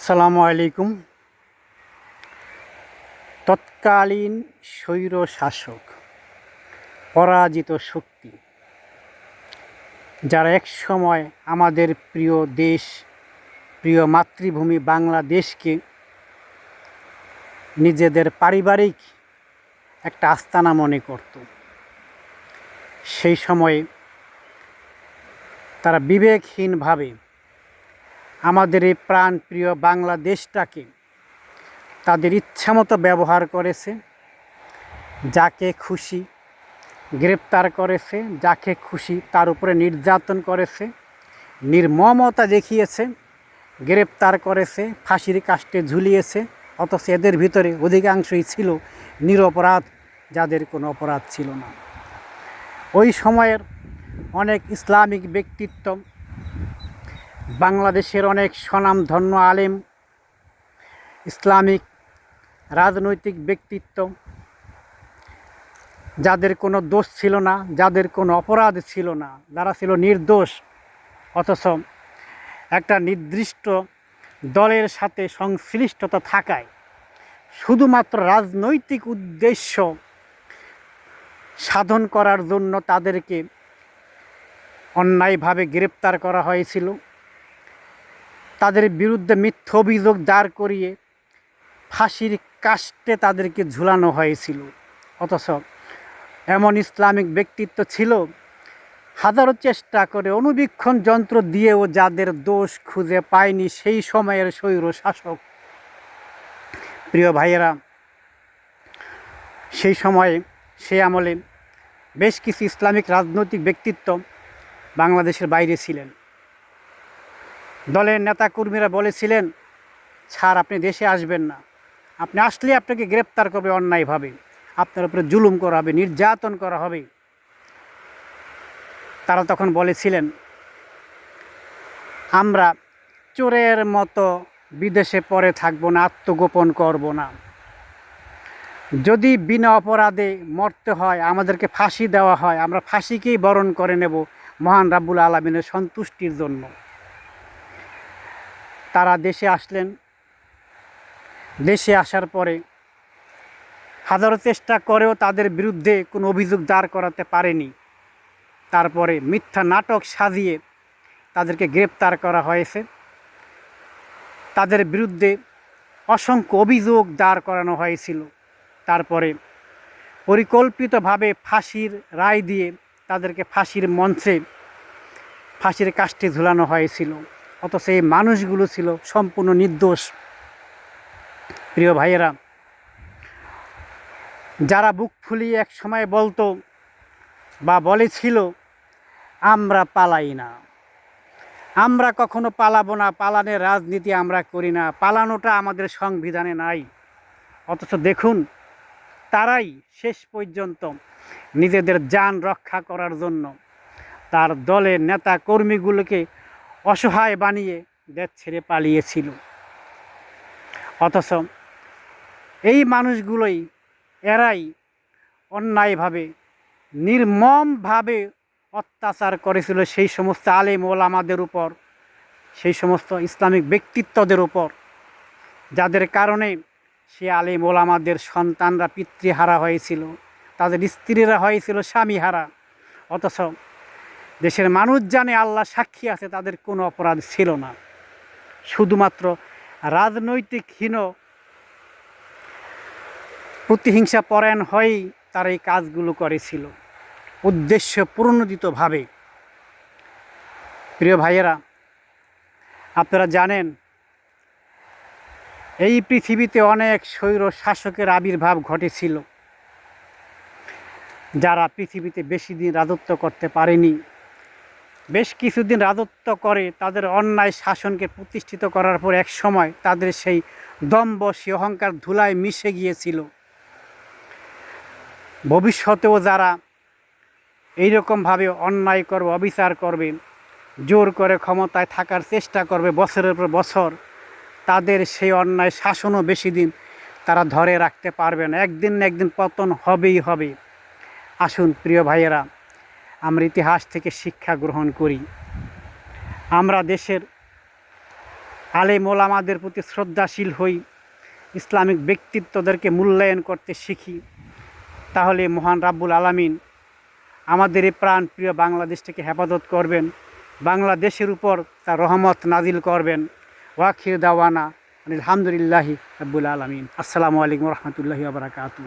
আসসালামু আলাইকুম। তৎকালীন স্বৈর শাসক পরাজিত শক্তি, যারা এক সময় আমাদের প্রিয় দেশ, প্রিয় মাতৃভূমি বাংলাদেশকে নিজেদের পারিবারিক একটা আস্তানা মনে করত। সেই সময়ে তারা বিবেকহীনভাবে আমাদের এই প্রাণপ্রিয় বাংলাদেশটাকে তাদের ইচ্ছামতো ব্যবহার করেছে, যাকে খুশি গ্রেপ্তার করেছে, যাকে খুশি তার উপরে নির্যাতন করেছে, নির্মমতা দেখিয়েছে, গ্রেপ্তার করেছে, ফাঁসির কাস্টে ঝুলিয়েছে, অথচ এদের ভিতরে অধিকাংশই ছিল নিরপরাধ, যাদের কোনো অপরাধ ছিল না। ওই সময়ের অনেক ইসলামিক ব্যক্তিত্ব বাংলাদেশের অনেক স্বনামধন্য আলেম, ইসলামিক, রাজনৈতিক ব্যক্তিত্ব, যাদের কোনো দোষ ছিল না, যাদের কোনো অপরাধ ছিল না, যারা ছিল নির্দোষ, অথচ একটা নির্দিষ্ট দলের সাথে সংশ্লিষ্টতা থাকায় শুধুমাত্র রাজনৈতিক উদ্দেশ্য সাধন করার জন্য তাদেরকে অন্যায়ভাবে গ্রেপ্তার করা হয়েছিল। তাদের বিরুদ্ধে মিথ্য অভিযোগ দাঁড় করিয়ে ফাঁসির কাস্টে তাদেরকে ঝুলানো হয়েছিল। অথচ এমন ইসলামিক ব্যক্তিত্ব ছিল, হাজারো চেষ্টা করে অনুবীক্ষণ যন্ত্র দিয়েও যাদের দোষ খুঁজে পায়নি সেই সময়ের স্বৈর শাসক। প্রিয় ভাইয়েরা, সেই সময়ে সে আমলে বেশ কিছু ইসলামিক রাজনৈতিক ব্যক্তিত্ব বাংলাদেশের বাইরে ছিলেন। দলের নেতাকর্মীরা বলেছিলেন, স্যার, আপনি দেশে আসবেন না। আপনি আসলে আপনাকে গ্রেপ্তার করবে অন্যায়ভাবে। আপনার উপরে জুলুম করা হবে, নির্যাতন করা হবে। তারা তখন বলেছিলেন, আমরা চোরের মতো বিদেশে পড়ে থাকব না, আত্মগোপন করব না। যদি বিনা অপরাধে মরতে হয়, আমাদেরকে ফাঁসি দেওয়া হয়, আমরা ফাঁসিকেই বরণ করে নেব মহান রাব্বুল আলমিনের সন্তুষ্টির জন্য। তারা দেশে আসলেন। দেশে আসার পরে হাজারো চেষ্টা করেও তাদের বিরুদ্ধে কোনো অভিযোগ দাঁড় করাতে পারেনি। তারপরে মিথ্যা নাটক সাজিয়ে তাদেরকে গ্রেপ্তার করা হয়েছে। তাদের বিরুদ্ধে অসংখ্য অভিযোগ দাঁড় করানো হয়েছিল। তারপরে পরিকল্পিতভাবে ফাঁসির রায় দিয়ে তাদেরকে ফাঁসির মঞ্চে, ফাঁসির কাষ্ঠে ঝুলানো হয়েছিল। অথচ এই মানুষগুলো ছিল সম্পূর্ণ নির্দোষ। প্রিয় ভাইয়েরা, যারা বুক ফুলিয়ে এক সময় বলতো বা বলেছিল, আমরা পালাই না। আমরা কখনো পালাবো না, পালানের রাজনীতি আমরা করি না, পালানোটা আমাদের সংবিধানে নাই। অথচ দেখুন, তারাই শেষ পর্যন্ত নিজেদের যান রক্ষা করার জন্য তার দলের নেতা কর্মীগুলোকে অসহায় বানিয়ে দেশ ছেড়ে পালিয়েছিল। অথচ এই মানুষগুলোই, এরাই অন্যায়ভাবে, নির্মমভাবে অত্যাচার করেছিল সেই সমস্ত আলেম ওলামাদের উপর, সেই সমস্ত ইসলামিক ব্যক্তিত্বদের উপর, যাদের কারণে সে আলেম ওলামাদের সন্তানরা পিতৃহারা হয়েছিল, তাদের স্ত্রীরা হয়েছিল স্বামীহারা। অথচ দেশের মানুষ জানে আল্লাহ সাক্ষী আছে, তাদের কোনো অপরাধ ছিল না। শুধুমাত্র রাজনৈতিক হীন প্রতিহিংসা পরায়ণ হয়েই তারা এই কাজগুলো করেছিল। উদ্দেশ্য প্রণোদিতভাবে। প্রিয় ভাইয়েরা, আপনারা জানেন, এই পৃথিবীতে অনেক স্বৈর শাসকের আবির্ভাব ঘটেছিল, যারা পৃথিবীতে বেশি দিন রাজত্ব করতে পারেনি। বেশ কিছুদিন রাজত্ব করে, তাদের অন্যায় শাসনকে প্রতিষ্ঠিত করার পর এক সময় তাদের সেই দম্ব সে অহংকার ধুলায় মিশে গিয়েছিল। ভবিষ্যতেও যারা এইরকমভাবে অন্যায় করবে, অবিচার করবে, জোর করে ক্ষমতায় থাকার চেষ্টা করবে বছরের পর বছর, তাদের সেই অন্যায় শাসনও বেশি দিন তারা ধরে রাখতে পারবে না। একদিন না একদিন পতন হবেই হবে। আসুন, প্রিয় ভাইয়েরা আমরা ইতিহাস থেকে শিক্ষা গ্রহণ করি। আমরা দেশের আলেম ওলামাদের প্রতি শ্রদ্ধাশীল হই, ইসলামিক ব্যক্তিত্বদেরকে মূল্যায়ন করতে শিখি। তাহলে মহান রাব্বুল আলামিন আমাদের এই প্রাণ প্রিয় বাংলাদেশটাকে হেফাজত করবেন, বাংলাদেশের উপর তার রহমত নাজিল করবেন। ওয়াখির দাওয়ানা আলহামদুলিল্লাহি রাব্বুল আলমিন। আসসালামু আলাইকুম রহমতুল্লাহি আবরাকাতু